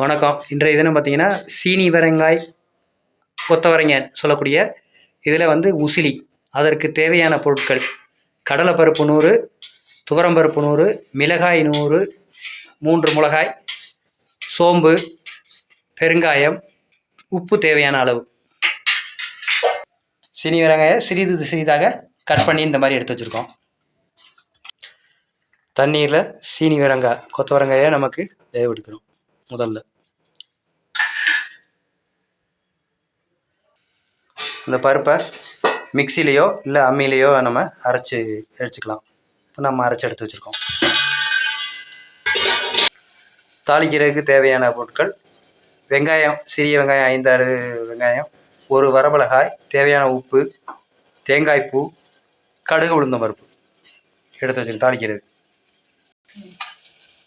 வணக்கம். இன்றைய தினம் பார்த்தீங்கன்னா சீனி வரங்காய் கொத்தவரங்க சொல்லக்கூடிய இதில் வந்து உசிலி அதற்கு தேவையான பொருட்கள். கடலைப்பருப்பு நூறு துவரம்பருப்பு நூறு மிளகாய் நூறு மூன்று மிளகாய் சோம்பு பெருங்காயம் உப்பு தேவையான அளவு. சீனி வரங்காயை சிறிது சிறிதாக கட் பண்ணி இந்த மாதிரி எடுத்து வச்சுருக்கோம். தண்ணீரில் சீனி வரங்காய் கொத்தவரங்காயை நமக்கு வேக முதல்ல. இந்த பருப்பை மிக்சிலேயோ இல்லை அம்மிலேயோ நம்ம அரைச்சி எடுத்துக்கலாம். இப்போ நம்ம அரைச்சி எடுத்து வச்சுருக்கோம். தாளிக்கிறதுக்கு தேவையான பொருட்கள் வெங்காயம் சிறிய வெங்காயம் ஐந்தாறு வெங்காயம் ஒரு வரமிளகாய் தேவையான உப்பு தேங்காய் பூ கடுகு உளுந்தம் பருப்பு எடுத்து வச்சுருக்கோம் தாளிக்கிறது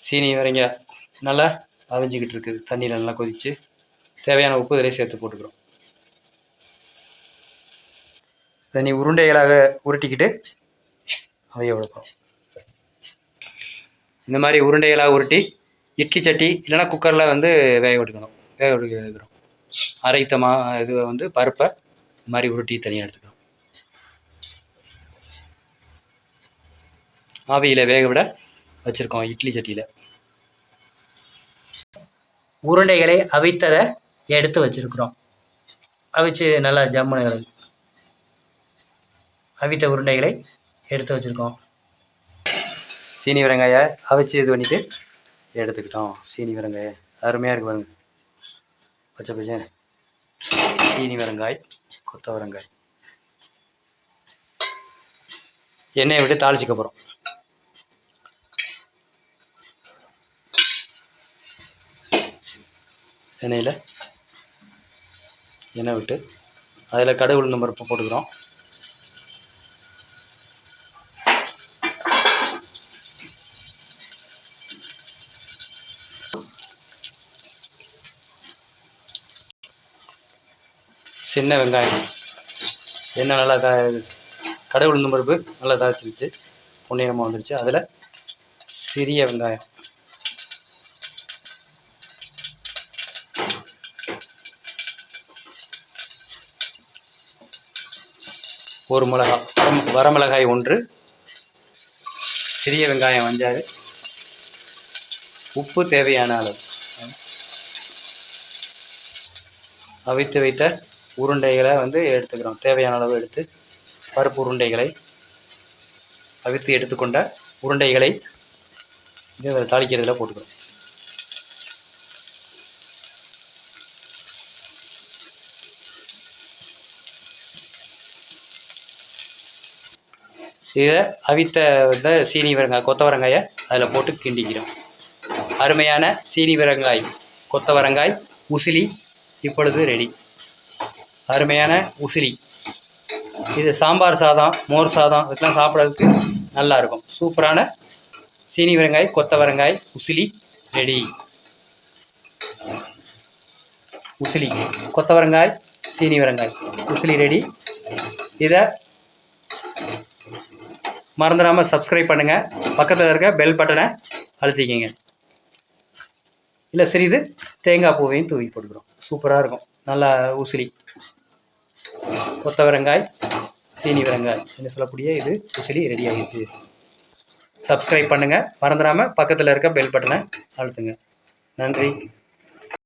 சீனி வரைங்க நல்லா அவிஞ்சிக்கிட்டு இருக்குது தண்ணியில் நல்லா கொதித்து தேவையான உப்பு இதிலே சேர்த்து போட்டுக்கிறோம். தண்ணி உருண்டைகளாக உருட்டிக்கிட்டு அவைய விடுப்போம் இந்த மாதிரி உருண்டைகளாக உருட்டி இட்லி சட்டி இல்லைன்னா குக்கரில் வந்து வேக விட்டுக்கணும் வேக விட்டுக்கிறோம் அரைத்த மா இது வந்து பருப்பை இந்த மாதிரி உருட்டி தனியாக எடுத்துக்கணும் ஆவியில் வேக விட வச்சுருக்கோம் இட்லி சட்டியில். உருண்டைகளை அவித்ததை எடுத்து வச்சுருக்குறோம். அவிச்சு நல்லா ஜம்முன்னு அவித்த உருண்டைகளை எடுத்து வச்சுருக்கோம். சீனி வெங்காய அவிச்சு இது பண்ணிவிட்டு எடுத்துக்கிட்டோம். சீனி வெங்காய அருமையாக இருக்கு பாருங்க. பச்சை பச்சை. சீனி வெங்காய் கொத்தவரங்காய். எண்ணெயை விட்டு தாளிச்சிக்க போகிறோம் எண்ணெயில் எண்ணெய் விட்டு அதில் கடுகு உளுந்த பருப்பு போட்டுக்கிறோம். சின்ன வெங்காயம். எண்ணெய் நல்லா த கடை உளுந்து பருப்பு நல்லா தாச்சிருச்சு பொன்னிறமாக வந்துருச்சு. அதில் சிறிய வெங்காயம். ஒரு மிளகா வரமிளகாய் ஒன்று சிறிய வெங்காயம் அஞ்சாறு உப்பு தேவையான அளவு. அவித்து வைத்த உருண்டைகளை வந்து எடுத்துக்கிறோம். தேவையான அளவு எடுத்து பருப்பு உருண்டைகளை அவித்து எடுத்துக்கொண்ட உருண்டைகளை இது தாளிக்கிறதுல போட்டுக்கிறோம். இதை அவித்த இந்த சீனி வரங்காய் கொத்தவரங்காயை அதில் போட்டு கிண்டிக்கிறோம். அருமையான சீனி வரங்காய் கொத்தவரங்காய் உசிலி இப்பொழுது ரெடி அருமையான உசிலி. இது சாம்பார் சாதம் மோர் சாதம் இதெல்லாம் சாப்பிட்றதுக்கு நல்லாயிருக்கும் சூப்பரான சீனி வரங்காய் கொத்தவரங்காய் உசிலி ரெடி உசிலி கொத்தவரங்காய் சீனி வரங்காய் உசிலி ரெடி இதை மறந்துடாமல் சப்ஸ்கிரைப் பண்ணுங்கள் பக்கத்தில் இருக்க பெல் பட்டனை அழுத்திக்கிங்க. இல்லை சிறிது தேங்காய் பூவையும் தூவி போட்டுக்கிறோம். சூப்பராக இருக்கும். நல்லா உசிலி கொத்தவரங்காய் சீனி வரங்காய் என்ன சொல்லக்கூடிய இது உசிலி ரெடி ஆகிடுச்சு சப்ஸ்கிரைப் பண்ணுங்கள் மறந்துடாமல் பக்கத்தில் இருக்க பெல் பட்டனை அழுத்துங்க. நன்றி.